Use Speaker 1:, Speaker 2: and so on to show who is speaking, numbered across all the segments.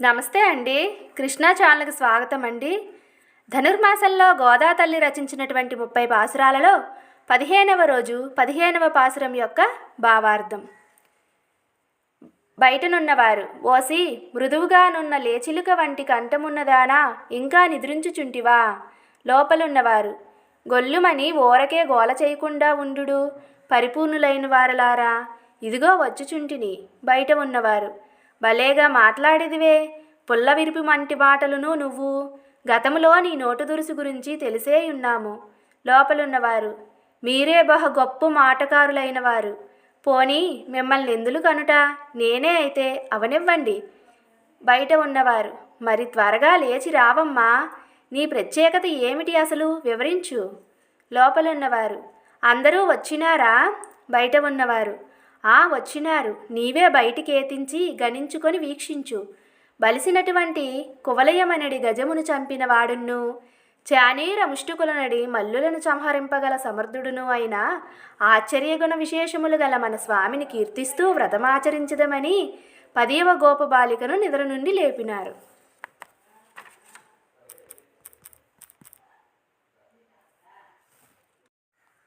Speaker 1: నమస్తే అండి. కృష్ణా ఛానల్కి స్వాగతం అండి. ధనుర్మాసంలో గోదా తల్లి రచించినటువంటి ముప్పై పాసురాలలో పదిహేనవ రోజు పదిహేనవ పాసురం యొక్క భావార్థం. బయటనున్నవారు ఓసి మృదువుగానున్న లేచిలుక వంటి కంఠమున్నదానా ఇంకా నిద్రించుచుంటివా? లోపలున్నవారు గొల్లుమని ఓరకే గోల చేయకుండా ఉండుడు పరిపూర్ణులైన వారలారా ఇదిగో వచ్చుచుంటిని. బయట ఉన్నవారు భలేగా మాట్లాడేదివే. పుల్ల విరిపి మంటి మాటలును నువ్వు. గతములో నీ నోటు దురుసు గురించి తెలిసే ఉన్నాము. లోపలున్నవారు మీరే బహు గొప్ప మాటకారులైన వారు పోనీ మిమ్మల్ని ఎందులు కనుట? నేనే అయితే అవనివ్వండి. బయట ఉన్నవారు మరి త్వరగా లేచి రావమ్మా. నీ ప్రత్యేకత ఏమిటి అసలు? వివరించు. లోపలున్నవారు అందరూ వచ్చినారా? బయట ఉన్నవారు ఆ వచ్చినారు. నీవే బయటికి ఏతించి గణించుకొని వీక్షించు. బలిసినటువంటి కువలయమనడి గజమును చంపిన వాడును చానీర ముష్టుకులనడి మల్లులను సంహరింపగల సమర్థుడును అయిన ఆశ్చర్యగుణ విశేషములు గల మన స్వామిని కీర్తిస్తూ వ్రతమాచరించదమని పదియవ గోప బాలికను నిద్ర నుండి లేపినారు.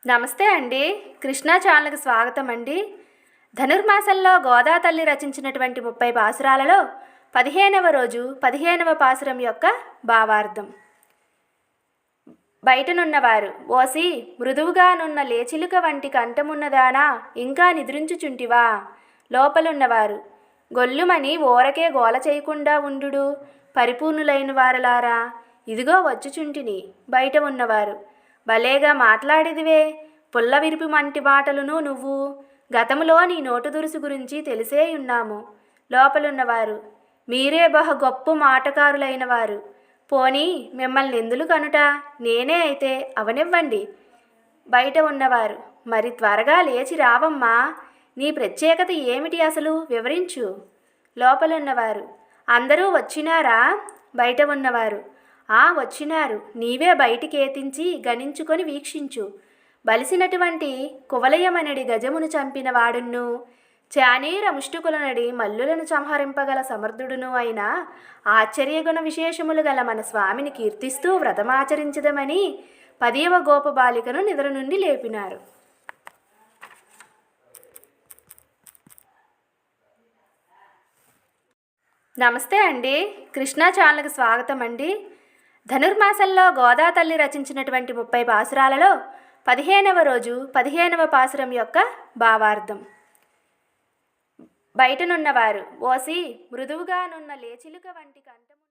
Speaker 1: నమస్తే అండి. కృష్ణా ఛానల్కి స్వాగతం అండి ధనుర్మాసంలో గోదా తల్లి రచించినటువంటి ముప్పై పాసురాలలో పదిహేనవ రోజు పదిహేనవ పాసురం యొక్క భావార్థం. బయటనున్నవారు ఓసి మృదువుగానున్న లేచిలుక వంటి కంఠమున్నదానా? ఇంకా నిద్రించుచుంటివా? లోపలున్నవారు గొల్లుమని ఓరకే గోల చేయకుండా ఉండుడు పరిపూర్ణులైన వారలారా ఇదిగో వచ్చుచుంటిని. బయట ఉన్నవారు భలేగా మాట్లాడేదివే పుల్ల విరిపి మంటి మాటలును నువ్వు గతంలో నీ నోటు దురుసు గురించి తెలిసే ఉన్నాము. లోపలున్నవారు మీరే బహు గొప్ప మాటకారులైన వారు. పోనీ మిమ్మల్ని ఎందులు కనుట? నేనే అయితే అవనివ్వండి. బయట ఉన్నవారు మరి త్వరగా లేచి రావమ్మా. నీ ప్రత్యేకత ఏమిటి అసలు? వివరించు. లోపలున్నవారు అందరూ వచ్చినారా? బయట ఉన్నవారు ఆ వచ్చినారు నీవే బయటికేతించి గణించుకొని వీక్షించు. బలిసినటువంటి కువలయమనడి గజమును చంపిన వాడును చానీర ముష్టుకులనడి మల్లులను సంహరింపగల సమర్థుడును అయిన ఆశ్చర్యగుణ విశేషములు గల మన స్వామిని కీర్తిస్తూ వ్రతమాచరించదమని పదియవ గోపబాలికను నిద్ర నుండి లేపినారు. నమస్తే అండి. కృష్ణా ఛానల్కి స్వాగతం అండి ధనుర్మాసంలో గోదా తల్లి రచించినటువంటి ముప్పై పాసురాలలో పదిహేనవ రోజు పదిహేనవ పాసురం యొక్క భావార్థం. బయటనున్నవారు ఓసి మృదువుగానున్న లేచిలుక వంటి కంఠము